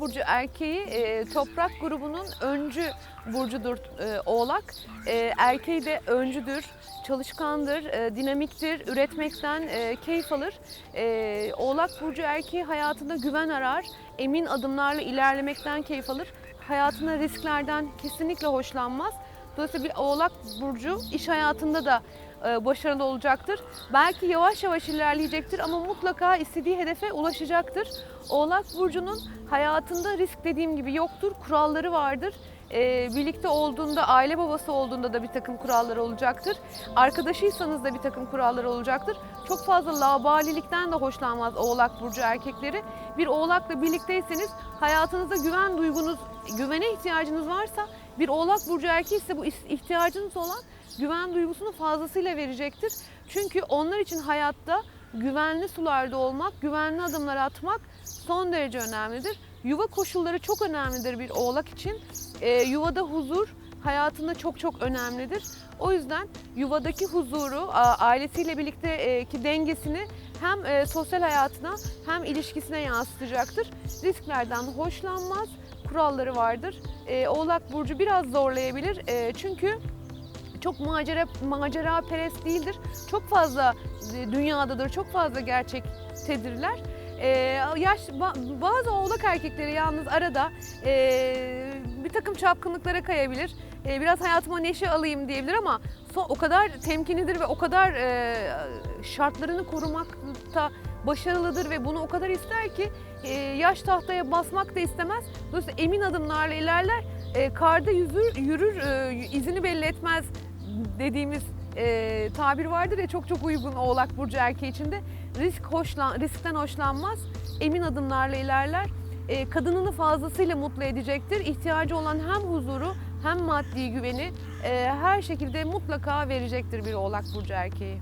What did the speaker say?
burcu erkeği e, toprak grubunun öncü burcudur e, Oğlak. E, erkeği de öncüdür, çalışkandır, e, dinamiktir, üretmekten e, keyif alır. E, Oğlak burcu erkeği hayatında güven arar, emin adımlarla ilerlemekten keyif alır. Hayatında risklerden kesinlikle hoşlanmaz. Dolayısıyla bir Oğlak burcu iş hayatında da e, başarılı olacaktır. Belki yavaş yavaş ilerleyecektir ama mutlaka istediği hedefe ulaşacaktır. Oğlak burcunun hayatında risk dediğim gibi yoktur. Kuralları vardır. E, birlikte olduğunda, aile babası olduğunda da bir takım kuralları olacaktır. Arkadaşıysanız da bir takım kuralları olacaktır. Çok fazla labalilikten de hoşlanmaz Oğlak burcu erkekleri. Bir Oğlakla birlikteyseniz hayatınızda güven duygunuz, güvene ihtiyacınız varsa bir Oğlak burcu erkeği ise bu ihtiyacınız olan güven duygusunu fazlasıyla verecektir. Çünkü onlar için hayatta güvenli sularda olmak, güvenli adımlar atmak son derece önemlidir. Yuva koşulları çok önemlidir bir oğlak için. Ee, yuvada huzur hayatında çok çok önemlidir. O yüzden yuvadaki huzuru, ailesiyle birlikteki dengesini hem e, sosyal hayatına hem ilişkisine yansıtacaktır. Risklerden hoşlanmaz, kuralları vardır. Ee, oğlak burcu biraz zorlayabilir çünkü çok macera macera perest değildir. Çok fazla e, dünyadadır, çok fazla gerçektedirler. Ee, yaş ba- bazı oğlak erkekleri yalnız arada e, bir takım çapkınlıklara kayabilir. E, biraz hayatıma neşe alayım diyebilir ama son, o kadar temkinidir ve o kadar e, şartlarını korumakta başarılıdır ve bunu o kadar ister ki e, yaş tahtaya basmak da istemez. Dolayısıyla emin adımlarla ilerler. E, karda yüzür, yürür, e, izini belli etmez dediğimiz e, tabir vardır ya çok çok uygun Oğlak Burcu erkeği için de. Risk hoşlan, riskten hoşlanmaz, emin adımlarla ilerler. E, kadınını fazlasıyla mutlu edecektir. İhtiyacı olan hem huzuru hem maddi güveni e, her şekilde mutlaka verecektir bir Oğlak Burcu erkeği.